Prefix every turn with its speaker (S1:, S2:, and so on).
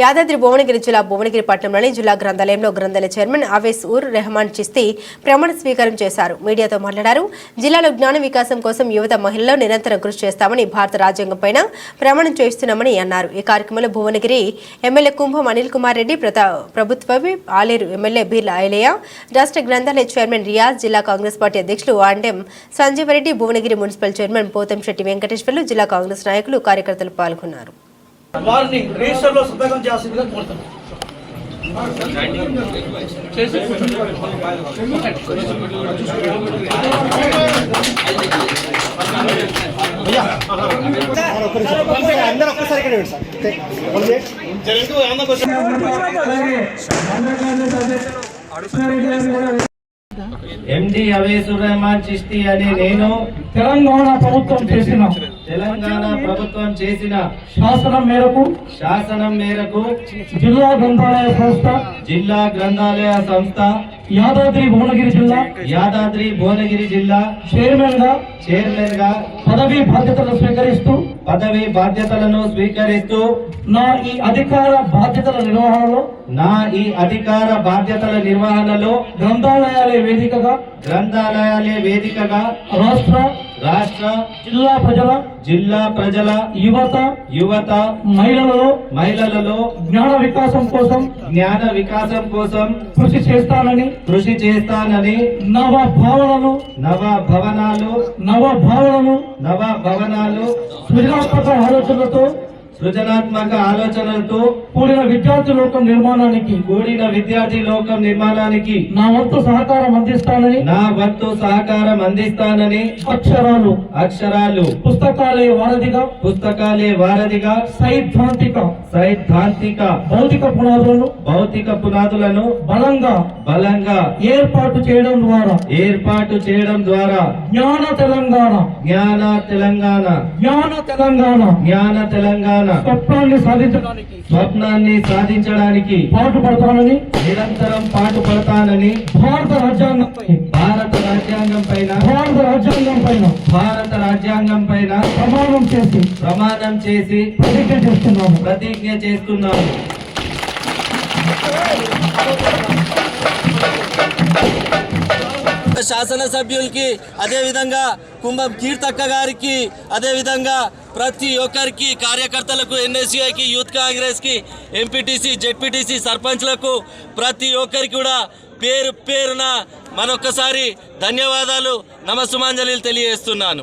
S1: యాదాద్రి భువనగిరి జిల్లా భువనగిరి పట్టణంలోని జిల్లా గ్రంథాలయంలో గ్రంథాలయ చైర్మన్ అవేస్ ఉర్ రెహమాన్ చిస్తి ప్రమాణ స్వీకారం చేశారు. మీడియాతో మాట్లాడారు. జిల్లాలో జ్ఞాన వికాసం కోసం యువత మహిళల్లో నిరంతరం కృషి చేస్తామని భారత రాజ్యాంగంపైన ప్రమాణం చేస్తున్నామని అన్నారు. ఈ కార్యక్రమంలో భువనగిరి ఎమ్మెల్యే కుంభం అనిల్ కుమార్ రెడ్డి ప్రతా ప్రభుత్వ ఆలేరు ఎమ్మెల్యే బీర్ల ఐలయ్య రాష్ట్ర గ్రంథాలయ చైర్మన్ రియాజ్ జిల్లా కాంగ్రెస్ పార్టీ అధ్యక్షులు ఆండెం సంజీవరెడ్డి భువనగిరి మున్సిపల్ చైర్మన్ పోతంశెట్టి వెంకటేశ్వర్లు జిల్లా కాంగ్రెస్ నాయకులు కార్యకర్తలు పాల్గొన్నారు.
S2: వారిని రిజిస్టర్లో సంతకం చేయాల్సిందిగా కోరుతున్నాం.
S3: అందరూ ఒక్కసారి ఇక్కడ పెట్టు sir one minute
S4: MD Rehman Chishti అనే నేను
S2: తెలంగాణ ప్రభుత్వం చేసిన
S4: తెలంగాణ ప్రభుత్వం చేసిన
S2: శాసనం మేరకు
S4: శాసనం మేరకు
S2: జిల్లా గ్రంథాలయ సంస్థ
S4: జిల్లా గ్రంథాలయ సంస్థ
S2: యాదాద్రి భువనగిరి జిల్లా
S4: యాదాద్రి భువనగిరి జిల్లా చైర్మన్గా చైర్మన్గా
S2: పదవి బాధ్యతలు స్వీకరిస్తూ
S4: పదవి బాధ్యతలను స్వీకరిస్తూ
S2: నా ఈ అధికార బాధ్యతల నిర్వహణలో
S4: నా ఈ అధికార బాధ్యతల నిర్వహణలో
S2: గ్రంథాలయాలే వేదికగా
S4: గ్రంథాలయాలే వేదికగా
S2: రాష్ట్ర
S4: రాష్ట్ర
S2: జిల్లా ప్రజల
S4: జిల్లా ప్రజల
S2: యువత
S4: యువత
S2: మహిళలలో
S4: మహిళలలో
S2: జ్ఞాన వికాసం కోసం
S4: జ్ఞాన వికాసం కోసం
S2: కృషి చేస్తానని
S4: కృషి చేస్తానని
S2: నవ భావనలు
S4: నవ భవనాలు
S2: నవ భావనలు
S4: నవ భవనాలు
S2: సృజనాత్మక ఆలోచనలతో
S4: సృజనాత్మక ఆలోచనలతో
S2: కూడిన విద్యార్థి లోకం నిర్మాణానికి
S4: కూడిన విద్యార్థి లోకం నిర్మాణానికి
S2: నా వంతు సహకారం అందిస్తానని
S4: నా వంతు సహకారం అందిస్తానని
S2: అక్షరాలు
S4: అక్షరాలు
S2: పుస్తకాలే వారధిగా
S4: పుస్తకాలే వారధిగా
S2: సైద్ధాంతిక
S4: సైద్ధాంతిక
S2: భౌతిక పునాదులను
S4: భౌతిక పునాదులను
S2: బలంగా
S4: బలంగా
S2: ఏర్పాటు చేయడం ద్వారా
S4: ఏర్పాటు చేయడం ద్వారా
S2: జ్ఞాన తెలంగాణ
S4: జ్ఞాన తెలంగాణ
S2: జ్ఞాన తెలంగాణ
S4: జ్ఞాన తెలంగాణ
S2: స్వప్నాన్ని సాధించడానికి.
S4: స్వప్నాన్ని సాధించడానికి
S2: పాటుపడతానని.
S4: నిరంతరం పాటుపడతానని
S2: భారత రాజ్యాంగంపై
S4: భారత రాజ్యాంగం పైన.
S2: భారత రాజ్యాంగం పైన.
S4: భారత రాజ్యాంగం పైన
S2: ప్రమాణం చేసి.
S4: ప్రమాణం చేసి
S2: ప్రతిజ్ఞ చేస్తున్నాము.
S4: ప్రతిజ్ఞ చేస్తున్నాను
S5: శాసనసభ్యులకి అదేవిధంగా కుంభం కీర్తక్క గారికి అదేవిధంగా ప్రతి ఒక్కరికి కార్యకర్తలకు ఎన్ఎస్యుఐకి యూత్ కాంగ్రెస్కి ఎంపీటీసీ జెడ్పీటీసీ సర్పంచ్లకు ప్రతి ఒక్కరికి కూడా పేరు పేరున మరొకసారి ధన్యవాదాలు నమసుమాంజలి తెలియజేస్తున్నాను.